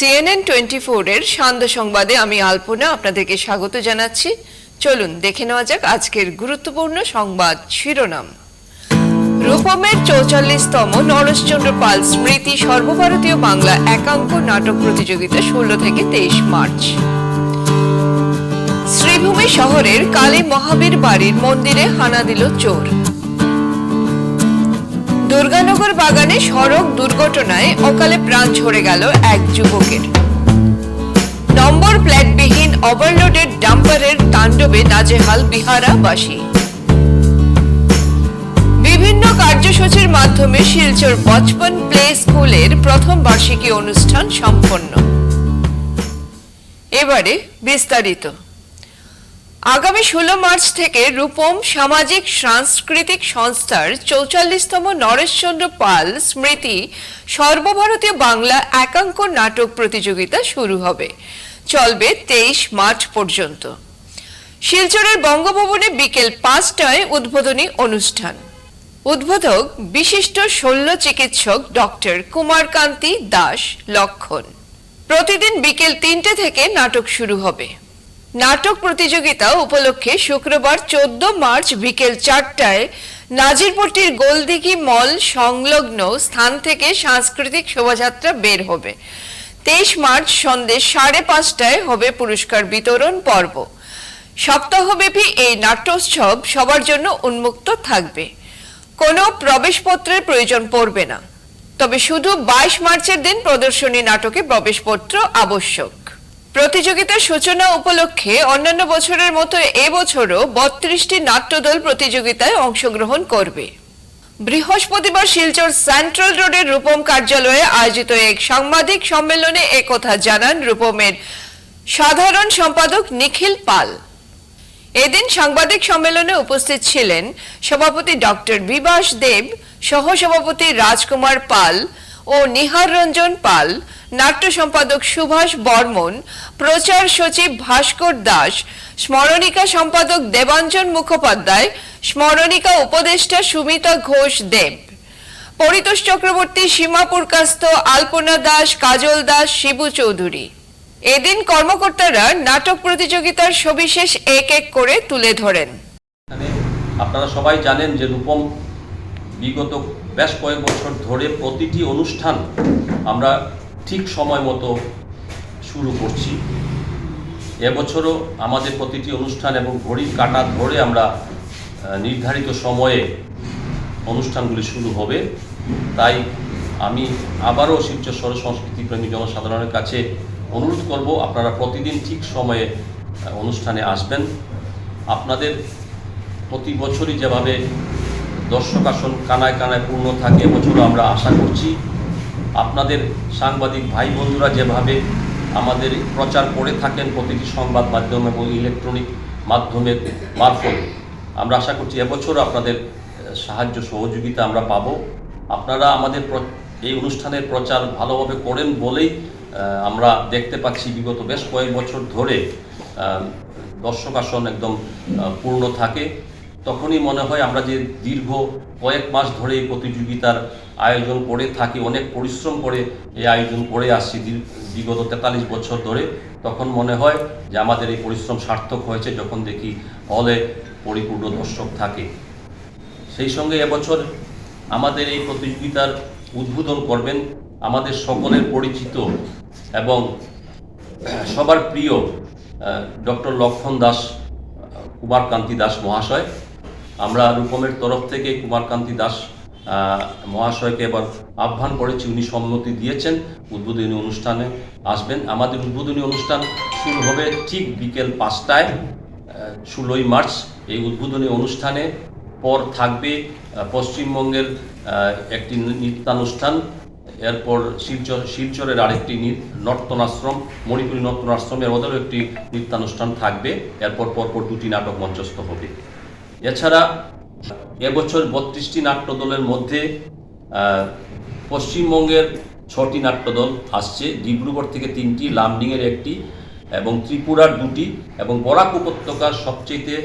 CNN twenty ফোরের সান্ধ্য সংবাদে আমি আলপনা আপনাদেরকে স্বাগত জানাচ্ছি। চলুন, দেখে নেওয়া যাক আজকের গুরুত্বপূর্ণ সংবাদ শিরোনাম। রূপমের চৌচল্লিশতম নরেশচন্দ্র পাল স্মৃতি সর্বভারতীয় বাংলা একাঙ্ক নাটক প্রতিযোগিতা ষোলো থেকে তেইশ মার্চ। শ্রীভূমি শহরের কালী মহাবীর বাড়ির মন্দিরে হানা দিল চোর। দুর্গানগর বাগানে সড়ক দুর্ঘটনায় অকালে প্রাণ ঝরে গেল এক যুবকের। নম্বর প্লেটবিহীন ওভারলোডেড ডাম্পারের তাণ্ডবে নাজেহাল বিহারাবাসী। বিভিন্ন কার্যসূচির মাধ্যমে শিলচর বচপন প্লে স্কুলের প্রথম বার্ষিকী অনুষ্ঠান সম্পন্ন। এবারে বিস্তারিত। আগামী ষোলো মার্চ থেকে রূপম সামাজিক সাংস্কৃতিক সংস্থার চৌচল্লিশতম নরেশচন্দ্র পাল স্মৃতি সর্বভারতীয় বাংলা একাঙ্ক নাটক প্রতিযোগিতা শুরু হবে। চলবে তেইশ মার্চ পর্যন্ত। শিলচরের বঙ্গভবনে বিকেল পাঁচটায় উদ্বোধনী অনুষ্ঠান। উদ্বোধক বিশিষ্ট শল্য চিকিৎসক ডক্টর কুমারকান্তি দাস লক্ষণ। প্রতিদিন বিকেল তিনটে থেকে নাটক শুরু হবে। নাটক প্রতিযোগিতা উপলক্ষে শুক্রবার চোদ্দ মার্চ বিকেল চারটায় নাজিরপট্টির গোলদিঘি মল সংলগ্ন স্থান থেকে সাংস্কৃতিক শোভাযাত্রা বের হবে। তেইশ মার্চ সন্ধ্যে সাড়ে পাঁচটায় হবে পুরস্কার বিতরণ পর্ব। সপ্তাহব্যাপী এই নাট্যোৎসব সবার জন্য উন্মুক্ত থাকবে। কোনো প্রবেশপত্রের প্রয়োজন পড়বে না। তবে শুধু বাইশ মার্চের দিন প্রদর্শনী নাটকে প্রবেশপত্র আবশ্যক। প্রতিযোগিতার সূচনা উপলক্ষে অন্যান্য বছরের মতো এবছরও বত্রিশটি নাট্যদল প্রতিযোগিতায় অংশগ্রহণ করবে। বৃহস্পতিবার শিলচর সেন্ট্রাল রোডের রূপম কার্যালয়ে আয়োজিত এক সাংবাদিক সম্মেলনে একথা জানান রূপমের সাধারণ সম্পাদক নিখিল পাল। এদিন সাংবাদিক সম্মেলনে উপস্থিত ছিলেন সভাপতি ডক্টর বিবাস দেব, সহসভাপতি রাজকুমার পাল ও নিহার রঞ্জন পাল নাট্য সম্পাদক সুভাষ বর্মন, প্রচার সচিব ভাস্কর দাস, স্মরণিকা সম্পাদক দেবাঞ্জন মুখোপাধ্যায়, স্মরণিকা উপদেষ্টা সুমিতা ঘোষ দেব। পরিতোষ চক্রবর্তী, সীমাপুর কাস্ত, আলপনা দাস, কাজল দাস, শিবু চৌধুরী। এদিন কর্মকর্তারা নাটক প্রতিযোগিতার সবিশেষ এক এক করে তুলে ধরেন। আপনারা সবাই জানেন যে রূপম বিগত বেশ কয়েক বছর ধরে প্রতিটি অনুষ্ঠান আমরা ঠিক সময় মতো শুরু করছি। এবছরও আমাদের প্রতিটি অনুষ্ঠান এবং ঘড়ির কাঁটা ধরে আমরা নির্ধারিত সময়ে অনুষ্ঠানগুলি শুরু হবে। তাই আমি আবারও শিলচর সর সংস্কৃতি প্রেমী জনসাধারণের কাছে অনুরোধ করব, আপনারা প্রতিদিন ঠিক সময়ে অনুষ্ঠানে আসবেন। আপনাদের প্রতি বছরই যেভাবে দর্শক আসন কানায় কানায় পূর্ণ থাকে এবছরও আমরা আশা করছি আপনাদের সাংবাদিক ভাই বন্ধুরা যেভাবে আমাদের প্রচার করে থাকেন প্রতিটি সংবাদ মাধ্যম এবং ইলেকট্রনিক মাধ্যমের মারফত আমরা আশা করছি এবছর আপনাদের সাহায্য সহযোগিতা আমরা পাব। আপনারা আমাদের এই অনুষ্ঠানের প্রচার ভালোভাবে করেন বলেই আমরা দেখতে পাচ্ছি বিগত বেশ কয়েক বছর ধরে দর্শক আসন একদম পূর্ণ থাকে। তখনই মনে হয় আমরা যে দীর্ঘ কয়েক মাস ধরে এই প্রতিযোগিতার আয়োজন করে থাকি, অনেক পরিশ্রম করে এই আয়োজন করে আসছি। বিগত তেতাল্লিশ বছর ধরে তখন মনে হয় যে আমাদের এই পরিশ্রম সার্থক হয়েছে যখন দেখি হলে পরিপূর্ণ দর্শক থাকে। সেই সঙ্গে এবছর আমাদের এই প্রতিযোগিতার উদ্বোধন করবেন আমাদের সকলের পরিচিত এবং সবার প্রিয় ডক্টর লক্ষণ দাস, কুমারকান্তি দাস মহাশয়। আমরা রূপমের তরফ থেকে কুমারকান্তি দাস মহাশয়কে এবার আহ্বান করেছি, উনি সম্মতি দিয়েছেন। উদ্বোধনী অনুষ্ঠানে আসবেন। আমাদের উদ্বোধনী অনুষ্ঠান শুরু হবে ঠিক বিকেল পাঁচটায় ষোলোই মার্চ। এই উদ্বোধনী অনুষ্ঠানে পর থাকবে পশ্চিমবঙ্গের একটি নৃত্যানুষ্ঠান। এরপর শিলচর শিলচরের আরেকটি নর্তনাশ্রম, মণিপুরী নর্তনাশ্রমের ওদেরও একটি নৃত্যানুষ্ঠান থাকবে। এরপর পরপর দুটি নাটক মঞ্চস্থ হবে। এছাড়া এবছর বত্রিশটি নাট্যদলের মধ্যে পশ্চিমবঙ্গের ছটি নাট্যদল আসছে। ডিব্রুগড় থেকে তিনটি, লামডিংয়ের একটি এবং ত্রিপুরার দুটি এবং বরাক উপত্যকার সবচেয়ে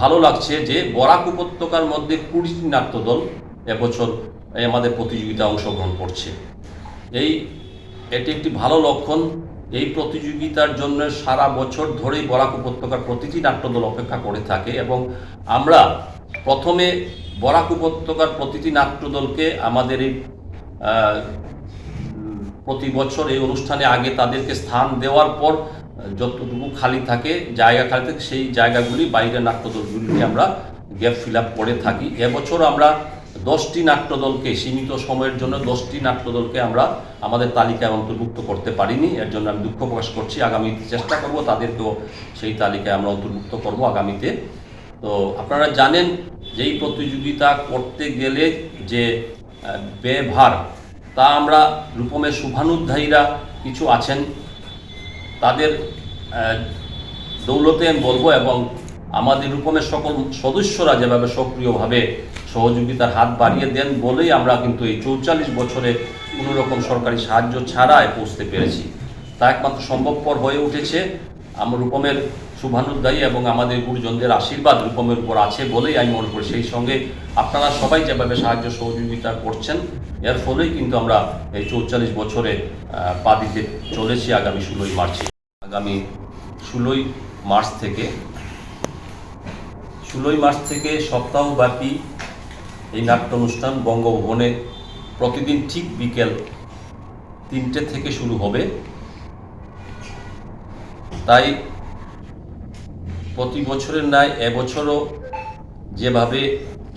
ভালো লাগছে যে বরাক উপত্যকার মধ্যে কুড়িটি নাট্যদল এবছর আমাদের প্রতিযোগিতা অংশগ্রহণ করছে। এই, এটি একটি ভালো লক্ষণ। এই প্রতিযোগিতার জন্য সারা বছর ধরেই বরাক উপত্যকার প্রতিটি নাট্যদল অপেক্ষা করে থাকে এবং আমরা প্রথমে বরাক উপত্যকার প্রতিটি নাট্যদলকে আমাদের এই প্রতি বছর এই অনুষ্ঠানে আগে তাদেরকে স্থান দেওয়ার পর, যতটুকু খালি থাকে, জায়গা খালি থাকে, সেই জায়গাগুলি বাইরের নাট্যদলগুলিকে আমরা গ্যাপ ফিল আপ করে থাকি। এবছর আমরা দশটি নাট্যদলকে, সীমিত সময়ের জন্য দশটি নাট্যদলকে আমরা আমাদের তালিকায় অন্তর্ভুক্ত করতে পারিনি। এর জন্য আমি দুঃখ প্রকাশ করছি। আগামীতে চেষ্টা করব তাদেরকেও সেই তালিকায় আমরা অন্তর্ভুক্ত করব। আগামীতে তো আপনারা জানেন যে এই প্রতিযোগিতা করতে গেলে যে ব্যয়ভার, তা আমরা রূপমের শুভানুধ্যায়ীরা কিছু আছেন। তাদের দৌলতে আমি বলব এবং আমাদের রূপমের সকল সদস্যরা যেভাবে সক্রিয়ভাবে সহযোগিতার হাত বাড়িয়ে দেন বলেই আমরা কিন্তু এই চৌচল্লিশ বছরে কোনো রকম সরকারি সাহায্য ছাড়াই পৌঁছতে পেরেছি। তা একমাত্র সম্ভবপর হয়ে উঠেছে। আমার রূপমের শুভানুধ্যায়ী এবং আমাদের গুরুজনদের আশীর্বাদ রূপমের উপর আছে বলেই আমি মনে করি। সেই সঙ্গে আপনারা সবাই যেভাবে সাহায্য সহযোগিতা করছেন, এর ফলেই কিন্তু আমরা এই চৌচল্লিশ বছরে পা দিতে চলেছি আগামী ষোলোই মার্চে। আগামী ষোলোই মার্চ থেকে, ষোলোই মার্চ থেকে সপ্তাহব্যাপী এই নাট্য অনুষ্ঠান বঙ্গভবনে প্রতিদিন ঠিক বিকেল তিনটে থেকে শুরু হবে। তাই প্রতি বছরের ন্যায় এবছরও যেভাবে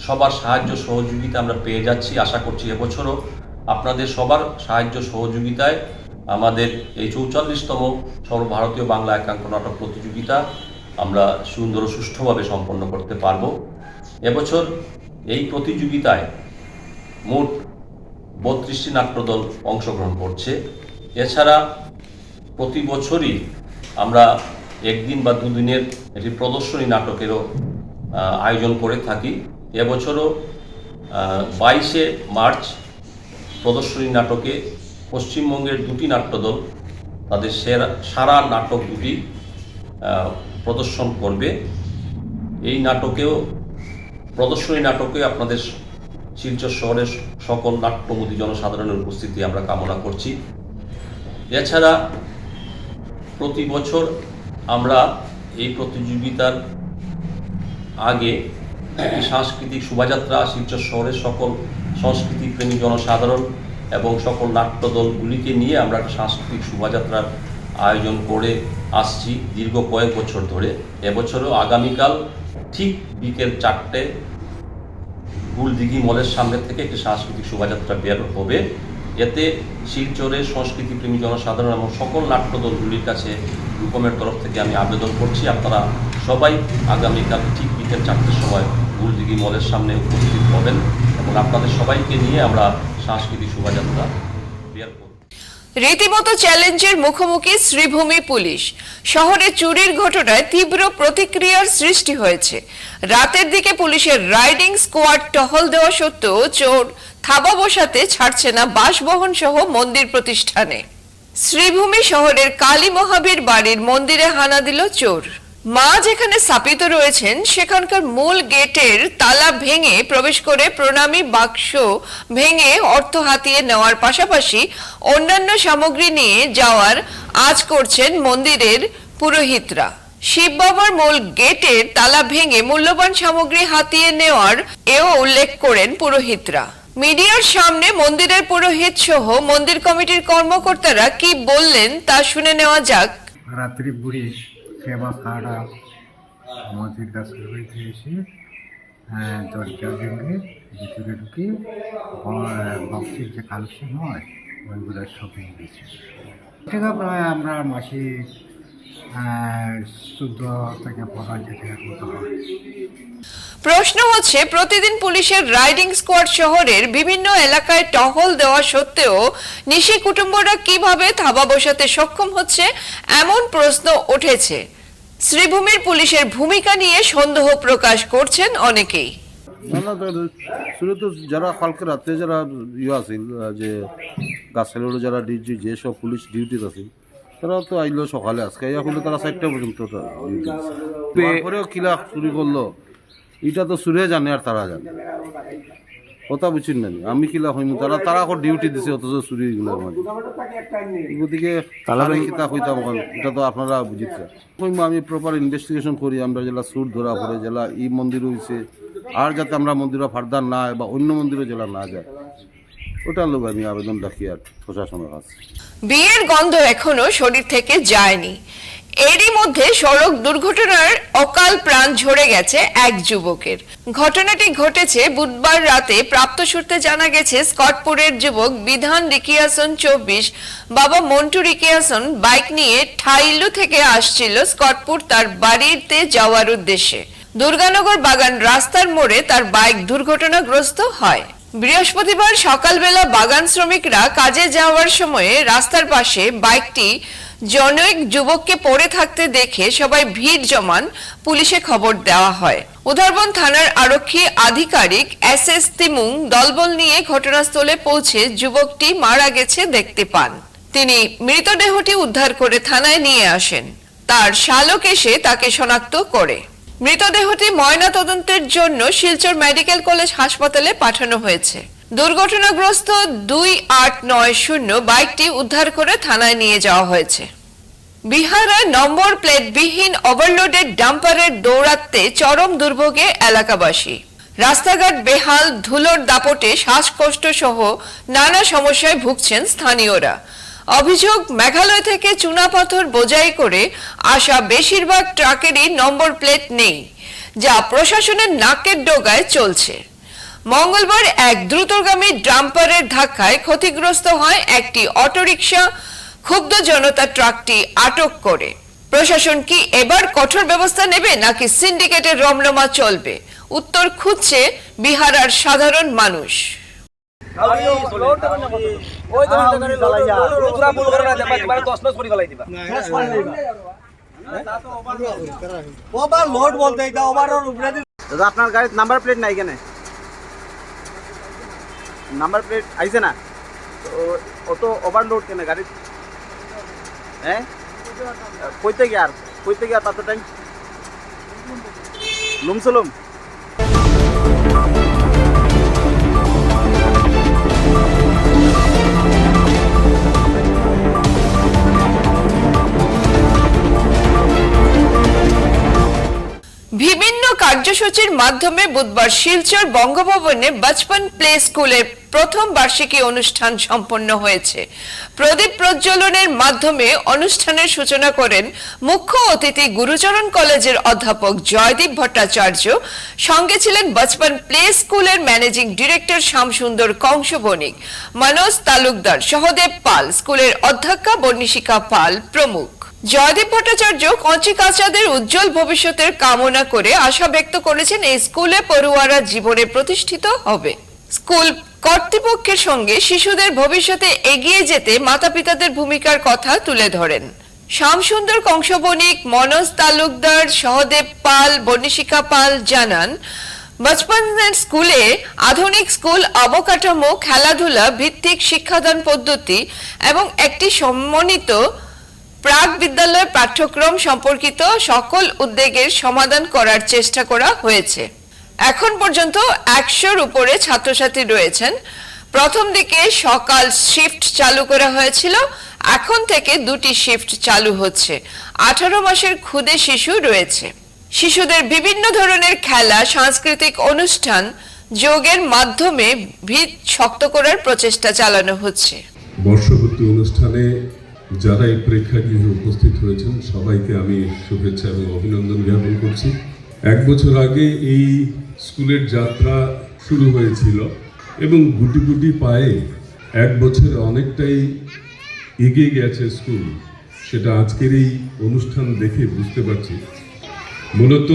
সবার সাহায্য সহযোগিতা আমরা পেয়ে যাচ্ছি, আশা করছি এবছরও আপনাদের সবার সাহায্য সহযোগিতায় আমাদের এই চৌচল্লিশতম সর্বভারতীয় বাংলা একাঙ্ক নাটক প্রতিযোগিতা আমরা সুন্দর ও সুষ্ঠুভাবে সম্পন্ন করতে পারব। এবছর এই প্রতিযোগিতায় মোট বত্রিশটি নাট্যদল অংশগ্রহণ করছে। এছাড়া প্রতি বছরই আমরা একদিন বা দুদিনের একটি প্রদর্শনী নাটকেরও আয়োজন করে থাকি। এবছরও বাইশে মার্চ প্রদর্শনী নাটকে পশ্চিমবঙ্গের দুটি নাট্যদল তাদের সেরা, সারা নাটক দুটি প্রদর্শন করবে। এই নাটকেও, প্রদর্শনী নাটকে আপনাদের শিলচর শহরের সকল নাট্যমুদী জনসাধারণের উপস্থিতি আমরা কামনা করছি। এছাড়া প্রতি বছর আমরা এই প্রতিযোগিতার আগে একটি সাংস্কৃতিক শোভাযাত্রা শিলচর শহরের সকল সংস্কৃতি প্রেমী জনসাধারণ এবং সকল নাট্যদলগুলিকে নিয়ে আমরা একটা সাংস্কৃতিক শোভাযাত্রার আয়োজন করে আসছি দীর্ঘ কয়েক বছর ধরে। এবছরও আগামীকাল ঠিক বিকেল চারটে গুলদিঘি মলের সামনে থেকে একটি সাংস্কৃতিক শোভাযাত্রা বের হবে। এতে শিলচরের সংস্কৃতি প্রেমী জনসাধারণ এবং সকল নাট্যদলগুলির কাছে রূপমের তরফ থেকে আমি আবেদন করছি। আপনারা সবাই আগামীকাল ঠিক বিকেল চারটের সময় গুলদিঘি মলের সামনে উপস্থিত হবেন এবং আপনাদের সবাইকে নিয়ে আমরা সাংস্কৃতিক শোভাযাত্রা রীতিমতো চ্যালেঞ্জের মুখোমুখি শ্রীভূমি পুলিশ। শহরে চুরির ঘটনায় তীব্র প্রতিক্রিয়ার সৃষ্টি হয়েছে। রাতের দিকে পুলিশের রাইডিং স্কোয়াড টহল দেওয়া সত্ত্বেও চোর থাবা বসাতে ছাড়ছে না বাসবহন সহ মন্দির প্রতিষ্ঠানে। শ্রীভূমি শহরের কালী মহাবীর বাড়ির মন্দিরে হানা দিল চোর। মা যেখানে স্থাপিত রয়েছেন, সেখানকার মূল গেটের তালা ভেঙে প্রবেশ করে প্রণামী বাক্স ভেঙে অর্থ হাতিয়ে নেওয়ার পাশাপাশি অন্যান্য সামগ্রী নিয়ে যাওয়ার আজ করছেন মন্দিরের পুরোহিতরা। শিব বাবার মূল গেটের তালা ভেঙে মূল্যবান সামগ্রী হাতিয়ে নেওয়ার এও উল্লেখ করেন পুরোহিতরা। মিডিয়ার সামনে মন্দিরের পুরোহিত সহ মন্দির কমিটির কর্মকর্তারা কি বললেন তা শুনে নেওয়া যাক। রাত্রি বুড়ি সেবা খাওয়াটা আমাদের কাছে বাড়িতে এসে হ্যাঁ দরজা ভেঙে ভিতরে ঢুকে বক্সের যে কালেকশন হয়, ওইগুলো সব ভেঙে গেছে সেটা প্রায় আমরা মাসে থেকে মতো হয়। প্রশ্ন হচ্ছে প্রতিদিন পুলিশের রাইডিং স্কোয়াড শহরের বিভিন্ন এলাকায় টহল দেওয়া সত্ত্বেও নিশি কুটুম্বরা কীভাবে থাবা বসাতে সক্ষম হচ্ছে? এমন প্রশ্ন উঠেছে। শ্রীভূমির পুলিশের ভূমিকা নিয়ে সন্দেহ প্রকাশ করছেন অনেকেই। তো শুরু তো যারা কালকে রাত্রে যারা ইয়ে আহ, যে গাছালেরও যারা ডিউটি যেসব পুলিশ ডিউটি আছে তারা তো আইলো সকালে আজকে এখন তারা চারটা পর্যন্ত তারপরেও কিলা চুরি করল। এটা তো সুরে জানে আর তারা জানে। কথা বুঝছেন না আমি কিলা হইম তারা তারা এখন ডিউটি দিছে অথচ চুরি এগুলোর মাঝে গতিকে তারা কিতা হইতাম এখন? এটা তো আপনারা বুঝিতে হইম আমি প্রপার ইনভেস্টিগেশন করি আমরা জেলা সুর ধরা পড়ে জেলা এই মন্দির হইছে। আর যাতে আমরা মন্দিরে ফার্দার না বা অন্য মন্দিরে জেলা না যায়। ওটার লোক আমি আবেদন রাখি আর প্রশাসনের কাছে। বিয়ের গন্ধ এখনও শরীর থেকে যায়নি। এরই মধ্যে সড়ক দুর্ঘটনার অকাল প্রাণ ঝরে গেছে এক যুবকের। ঘটনাটি ঘটেছে বুধবার রাতে, প্রাপ্ত সূত্রে জানা গেছে, স্কটপুরের যুবক বিধান রিকিয়াসন চব্বিশ, বাবা মন্টু রিকিয়াসন বাইক নিয়ে ঠাইলু থেকে আসছিল স্কটপুর তার বাড়িতে যাওয়ার উদ্দেশ্যে। দুর্গানগর বাগান রাস্তার মোড়ে তার বাইক দুর্ঘটনাগ্রস্ত হয়। বৃহস্পতিবার সকালবেলা বাগান শ্রমিকরা কাজে যাওয়ার সময়ে রাস্তার পাশে বাইকটি জনৈক যুবককে পড়ে থাকতে দেখে সবাই ভিড় জমান পুলিশে খবর দেওয়া হয়। উধারবন থানার আরক্ষী আধিকারিক এস এস তিমুং দলবল নিয়ে ঘটনাস্থলে পৌঁছে যুবকটি মারা গেছে দেখতে পান। তিনি মৃতদেহটি উদ্ধার করে থানায় নিয়ে আসেন। তার শালক এসে তাকে শনাক্ত করে। মৃতদেহটি ময়না তদন্তের জন্য শিলচর মেডিকেল কলেজ হাসপাতালে পাঠানো হয়েছে। দুর্ঘটনাগ্রস্ত দুই আট নয় শূন্য বাইকটি উদ্ধার করে থানায় নিয়ে যাওয়া হয়েছে। বিহারে নম্বর প্লেট বিহীন ওভারলোডেড ডাম্পারের দৌরাত্মে চরম দুর্ভোগে এলাকাবাসী। রাস্তাঘাট বেহাল, ধুলোর দাপটে শ্বাসকষ্ট সহ নানা সমস্যায় ভুগছেন স্থানীয়রা। অভিযোগ, মেঘালয় থেকে চুনাপাথর বোঝাই করে আসা বেশিরভাগ ট্রাকেরই নম্বর প্লেট নেই, যা প্রশাসনের নাকের ডোগায় চলছে। মঙ্গলবার এক দ্রুতগামী ড্রাম্পারের ধাক্কায় ক্ষতিগ্রস্ত হয় একটি অটোরিকশা। ক্ষুব্ধ জনতা ট্রাকটি আটক করে। প্রশাসন কি এবার কঠোর ব্যবস্থা নেবে, নাকি সিন্ডিকেটের রমরমা চলবে? উত্তর খুঁজছে বিহার আর সাধারণ মানুষ। দাদা আপনার গাড়ির নাম্বার প্লেট নাই কেন নাম্বার প্লেট আইছে না তো অত ওভারলোড কেন গাড়ি হ্যাঁ কইতে গিয়ে আর কইতে গিয়ে তাতে টাইম লুমসলুম বিভিন্ন কার্যসূচির মাধ্যমে বুধবার শিলচর বঙ্গভবনে বচপন প্লে স্কুলের প্রথম বার্ষিকী অনুষ্ঠান সম্পন্ন হয়েছে। প্রদীপ প্রজ্বলনের মাধ্যমে অনুষ্ঠানের সূচনা করেন মুখ্য অতিথি গুরুচরণ কলেজের অধ্যাপক জয়দীপ ভট্টাচার্য, সঙ্গে ছিলেন বচপন প্লে স্কুলের ম্যানেজিং ডিরেক্টর শ্যামসুন্দর কংস বণিক মনোজ তালুকদার, সহদেব পাল, স্কুলের অধ্যক্ষা বর্ণিশিকা পাল প্রমুখ। জয়দীপ ভট্টাচার্য কঞ্চি কাচাদের উজ্জ্বল ভবিষ্যতের কামনা করে আশা ব্যক্ত করেছেন এই স্কুলে পড়ুয়ারা জীবনে প্রতিষ্ঠিত হবে। স্কুল কর্তৃপক্ষের সঙ্গে শিশুদের ভবিষ্যতে এগিয়ে যেতে মাতা পিতাদের ভূমিকার কথা তুলে ধরেন। শ্যামসুন্দর কংসবণিক মনোজ তালুকদার, সহদেব পাল বর্ণিশিকা পাল জানান বচপনের স্কুলে আধুনিক স্কুল অবকাঠামো, খেলাধুলা, ভিত্তিক শিক্ষাদান পদ্ধতি এবং একটি সম্মানিত প্রাক বিদ্যালয় পাঠ্যক্রম সম্পর্কিত সকল উদ্বেগের সমাধান করার চেষ্টা করা হয়েছে। এখন পর্যন্ত একশোর উপরে ছাত্রছাত্রী রয়েছেন। প্রথম দিকে সকাল শিফট চালু করা হয়েছিল, এখন থেকে দুটি শিফট চালু হচ্ছে। আঠারো মাসের ক্ষুদে শিশু রয়েছে। শিশুদের বিভিন্ন ধরনের খেলা, সাংস্কৃতিক অনুষ্ঠান যোগের মাধ্যমে ভিত শক্ত করার প্রচেষ্টা চালানো হচ্ছে। বর্ষপূর্তি অনুষ্ঠানে যারা এই প্রেক্ষাগৃহে উপস্থিত হয়েছেন, সবাইকে আমি শুভেচ্ছা এবং অভিনন্দন জ্ঞাপন করছি। এক বছর আগে এই স্কুলের যাত্রা শুরু হয়েছিল এবং গুটি গুটি পায়ে এক বছরে অনেকটাই এগিয়ে গেছে স্কুল। সেটা আজকের এই অনুষ্ঠান দেখে বুঝতে পারছি। মূলত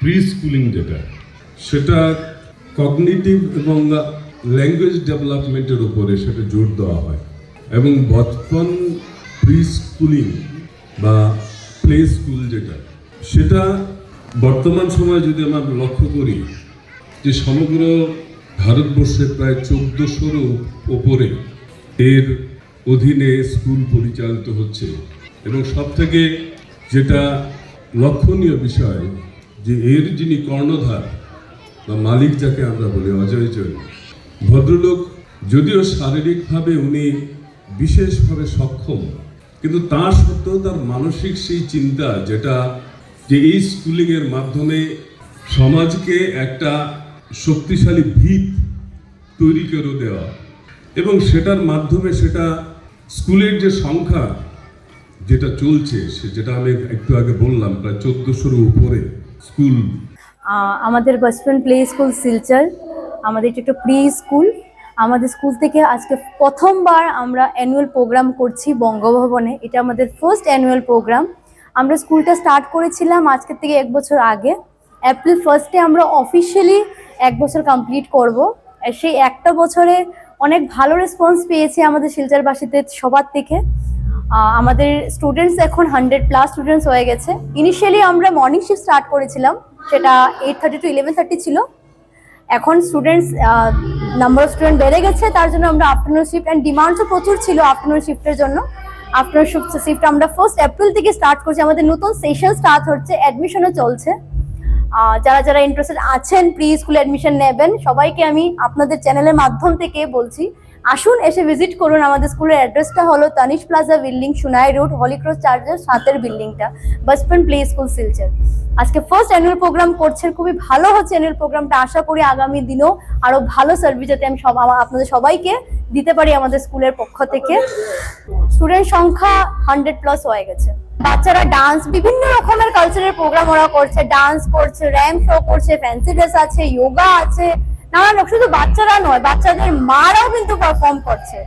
প্রি স্কুলিং যেটা, সেটা কগনিটিভ এবং ল্যাঙ্গুয়েজ ডেভেলপমেন্টের উপরে সেটা জোর দেওয়া হয় এবং বচপন প্রি স্কুলিং বা প্লে স্কুল যেটা, সেটা বর্তমান সময়ে যদি আমরা লক্ষ্য করি যে সমগ্র ভারতবর্ষে প্রায় চোদ্দশোর ওপরে এর অধীনে স্কুল পরিচালিত হচ্ছে এবং সব থেকে যেটা লক্ষণীয় বিষয় যে এর যিনি কর্ণধার বা মালিক যাকে আমরা বলি, অজয় জয় ভদ্রলোক যদিও শারীরিকভাবে উনি বিশেষভাবে সক্ষম কিন্তু তা সত্ত্বেও তার মানসিক সেই চিন্তা যেটা যে এই স্কুলিংয়ের মাধ্যমে সমাজকে একটা শক্তিশালী ভিত তৈরি করে দেওয়া। এবং সেটার মাধ্যমে সেটা স্কুলের যে সংখ্যা যেটা চলছে, সে যেটা আমি একটু আগে বললাম, প্রায় চোদ্দোশোর উপরে স্কুল আমাদের বাসপেন প্লে স্কুল শিলচর, আমাদের এটা একটা প্রি স্কুল আমাদের স্কুল থেকে আজকে প্রথমবার আমরা অ্যানুয়াল প্রোগ্রাম করছি বঙ্গভবনে। এটা আমাদের ফার্স্ট অ্যানুয়াল প্রোগ্রাম আমরা স্কুলটা স্টার্ট করেছিলাম আজকের থেকে এক বছর আগে। এপ্রিল ফার্স্টে আমরা অফিসিয়ালি এক বছর কমপ্লিট করব। সেই একটা বছরে অনেক ভালো রেসপন্স পেয়েছি আমাদের শিলচরবাসীতে সবার থেকে। আমাদের স্টুডেন্টস এখন হান্ড্রেড প্লাস স্টুডেন্টস হয়ে গেছে। ইনিশিয়ালি আমরা মর্নিং শিফট স্টার্ট করেছিলাম। সেটা eight thirty to eleven thirty ছিল। এখন স্টুডেন্টস নাম্বার অফ স্টুডেন্ট বেড়ে গেছে, তার জন্য আমরা আফটারনুন শিফট অ্যান্ড ডিমান্ডও প্রচুর ছিল আফটারনুন শিফটের জন্য। আফটারনুন শিফট শিফট আমরা ফার্স্ট এপ্রিল থেকে স্টার্ট করছি, আমাদের নতুন সেশন স্টার্ট হচ্ছে অ্যাডমিশনও চলছে। যারা যারা ইন্টারেস্টেড আছেন প্রি স্কুলে অ্যাডমিশন নেবেন, সবাইকে আমি আপনাদের চ্যানেলের মাধ্যম থেকে বলছি। আসুন, এসে ভিজিট করুন। আমাদের স্কুলের অ্যাড্রেসটা হলো Tanish plaza building Sunai road Holy Cross চার্চের সাতের বিল্ডিংটা বাসপেন প্লে স্কুল শিলচর আজকে ফার্স্ট অ্যানুয়াল প্রোগ্রাম করছেন, খুবই ভালো হচ্ছে অ্যানুয়াল প্রোগ্রামটা আশা করি আগামী দিনেও আরও ভালো সার্ভিস যাতে আমি সব আপনাদের সবাইকে দিতে পারি আমাদের স্কুলের পক্ষ থেকে। স্টুডেন্ট সংখ্যা হান্ড্রেড প্লাস হয়ে গেছে। বাচ্চারা ডান্স বিভিন্ন রকমের কালচারাল প্রোগ্রাম ওরা করছে। ডান্স করছে র্যাম শো করছে ফ্যান্সি ড্রেস আছে যোগা আছে। নানান শুধু বাচ্চারা নয়, বাচ্চাদের মারাও কিন্তু পারফর্ম করছে।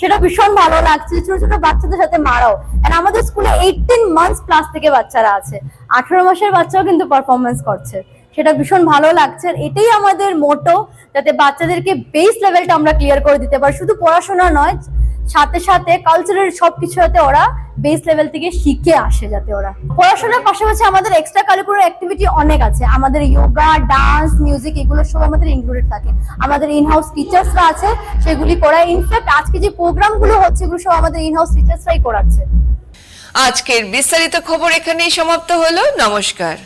সেটা ভীষণ ভালো লাগছে, ছোট ছোট বাচ্চাদের সাথে মারাও। And আমাদের স্কুলে এইটিন মান্থস প্লাস থেকে বাচ্চারা আছে। আঠারো মাসের বাচ্চাও কিন্তু পারফরমেন্স করছে। সেটা ভীষণ ভালো লাগছে। এটাই আমাদের মোটো যাতে বাচ্চাদেরকে বেস লেভেলটা আমরা ক্লিয়ার করে দিতে পারি। শুধু পড়াশোনা নয় সাথে সাথে কালচারের সবকিছু যাতে ওরা বেস লেভেল থেকে শিখে আসে যাতে ওরা। পড়াশোনার পাশাপাশি আমাদের এক্সট্রা কারিকুলার অ্যাক্টিভিটি অনেক আছে। আমাদের যোগা ডান্স মিউজিক এগুলো সব আমাদের ইনক্লুডেড থাকে। আমাদের ইনহাউস টিচার্সরা আছে, সেগুলি করায়। ইনফ্যাক্ট আজকে যে প্রোগ্রামগুলো হচ্ছে, এগুলো সব আমাদের ইনহাউস টিচার্সরাই করাচ্ছে। আজকের বিস্তারিত খবর এখানেই সমাপ্ত হলো। নমস্কার।